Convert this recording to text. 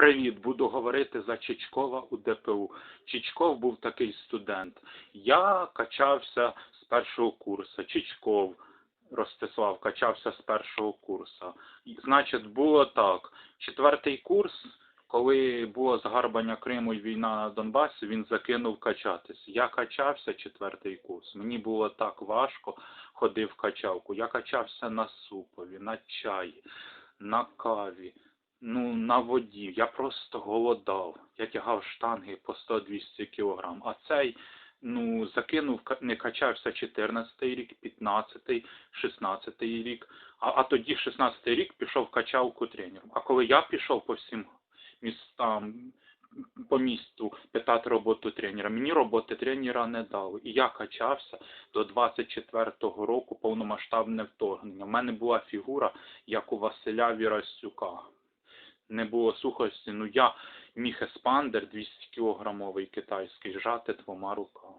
Привіт, буду говорити за Чичкова у ДПУ. Чичков був такий студент. Я качався з першого курсу. Чичков Ростислав качався з першого курсу. Значить, було так. Четвертий курс, коли було згарбання Криму і війна на Донбасі, він закинув качатись. Я качався четвертий курс. Мені було так важко, ходив качалку. Я качався на супові, на чаї, на каві ну, на воді. Я просто голодав. Я тягав штанги по 100-200 кілограм. А цей, ну, закинув, не качався 14 рік, 15 16 рік. А, а тоді 16 рік пішов в качалку тренером. А коли я пішов по всім містам, по місту питати роботу тренера, мені роботи тренера не дали. І я качався до 24-го року повномасштабне вторгнення. У мене була фігура, як у Василя Вірастюка не було сухості, ну я міг еспандер 200 кілограмовий китайський жати двома руками.